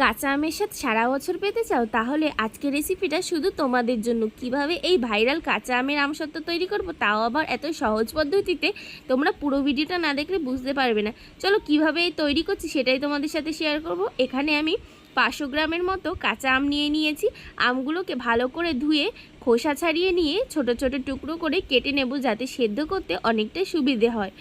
কাঁচা আমের সাথে সারা বছর পেতে চাও, তাহলে আজকে রেসিপিটা শুধু তোমাদের জন্য। কীভাবে এই ভাইরাল কাঁচা আমের আমসত্ত্ব তৈরি করব, তাও আবার এত সহজ পদ্ধতিতে তোমরা পুরো ভিডিওটা না দেখলে বুঝতে পারবে না। চলো, কীভাবে এই তৈরি করছি সেটাই তোমাদের সাথে শেয়ার করব। এখানে আমি পাঁচশো গ্রামের মতো কাঁচা আম নিয়ে নিয়েছি। আমগুলোকে ভালো করে ধুয়ে খোসা ছাড়িয়ে নিয়ে ছোট ছোট টুকরো করে কেটে নেব যাতে সেদ্ধ করতে অনেকটাই সুবিধে হয়।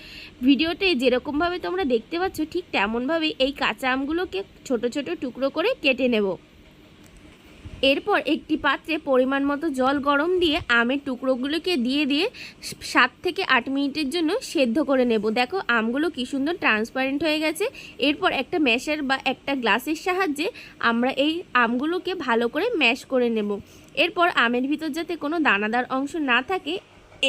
ভিডিওতে যেরকমভাবে তোমরা দেখতে পাচ্ছ, ঠিক তেমনভাবে এই কাঁচা আমগুলোকে ছোট ছোট টুকরো করে কেটে নেব। এরপর একটি পাত্রে পরিমাণ মতো জল গরম দিয়ে আমের টুকরোগুলোকে দিয়ে দিয়ে সাত থেকে আট মিনিটের জন্য সেদ্ধ করে নেব। দেখো, আমগুলো কী সুন্দর ট্রান্সপারেন্ট হয়ে গেছে। এরপর একটা ম্যাশার বা একটা গ্লাসের সাহায্যে আমরা এই আমগুলোকে ভালো করে ম্যাশ করে নেব। এরপর আমের ভিতর যাতে কোনো দানাদার অংশ না থাকে,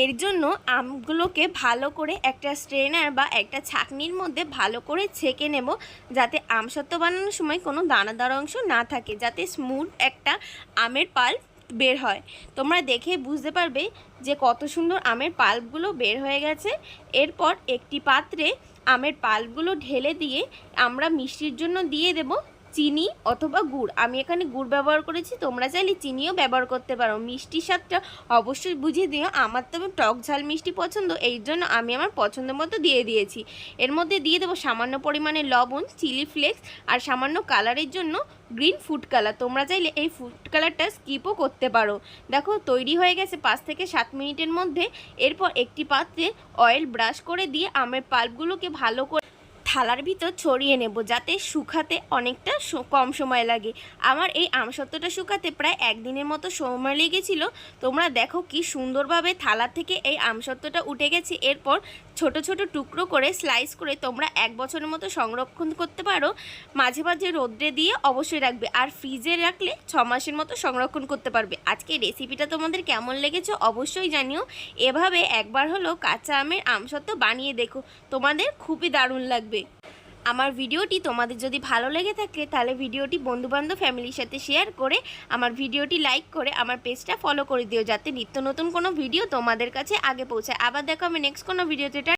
এর জন্য আমগুলোকে ভালো করে একটা স্ট্রেনার বা একটা ছাকনির মধ্যে ভালো করে ছেঁকে নেব, যাতে আমসত্ত্ব বানানোর সময় কোনো দানাদার অংশ না থাকে, যাতে স্মুথ একটা আমের পাল্প বের হয়। তোমরা দেখে বুঝতে পারবে যে কত সুন্দর আমের পাল্পগুলো বের হয়ে গেছে। এরপর একটি পাত্রে আমের পাল্পগুলো ঢেলে দিয়ে আমরা মিষ্টির জন্য দিয়ে দেব। চিনি অথবা গুড়। আমি এখানে গুড় ব্যবহার করেছি, তোমরা চাইলে চিনিও ব্যবহার করতে পারো। মিষ্টি স্বাদটা অবশ্যই বুঝিয়ে দিও। আমার তো টক ঝাল মিষ্টি পছন্দ, এই জন্য আমি আমার পছন্দ মতো দিয়ে দিয়েছি। এর মধ্যে দিয়ে দেবো সামান্য পরিমাণে লবণ, চিলি ফ্লেক্স আর সামান্য কালারের জন্য গ্রিন ফুড কালার। তোমরা চাইলে এই ফুড কালারটা স্কিপও করতে পারো। দেখো, তৈরি হয়ে গেছে পাঁচ থেকে সাত মিনিটের মধ্যে। এরপর একটি পাত্রে অয়েল ব্রাশ করে দিয়ে আমের পাল্পগুলোকে ভালো করে থালার ভিতর ছড়িয়ে নেব, যাতে শুকাতে অনেকটা কম সময় লাগে। আমার এই আমসত্ত্বটা শুকাতে প্রায় একদিনের মতো সময় লেগেছিল। তোমরা দেখো কি সুন্দরভাবে থালা থেকে এই আমসত্ত্বটা উঠে গেছে। এরপর ছোট ছোট টুকরো করে স্লাইস করে তোমরা এক বছরের মতো সংরক্ষণ করতে পারো। মাঝে মাঝে রোদ্রে দিয়ে অবশ্যই রাখবে। আর ফ্রিজে রাখলে ছ মাসের মতো সংরক্ষণ করতে পারবে। আজকে রেসিপিটা তোমাদের কেমন লেগেছে অবশ্যই জানিও। এভাবে একবার হলো কাঁচা আমের আমসত্ত্ব বানিয়ে দেখো। তোমাদের খুবই দারুণ লাগবে। আমার ভিডিওটি তোমাদের যদি ভালো লেগে থাকে, তাহলে ভিডিওটি বন্ধুবান্ধব ফ্যামিলির সাথে শেয়ার করে আমার ভিডিওটি লাইক করে আমার পেজটা ফলো করে দিও, যাতে নিত্য নতুন কোনো ভিডিও তোমাদের কাছে আগে পৌঁছায়। আবার দেখো আমি নেক্সট কোনো ভিডিওতে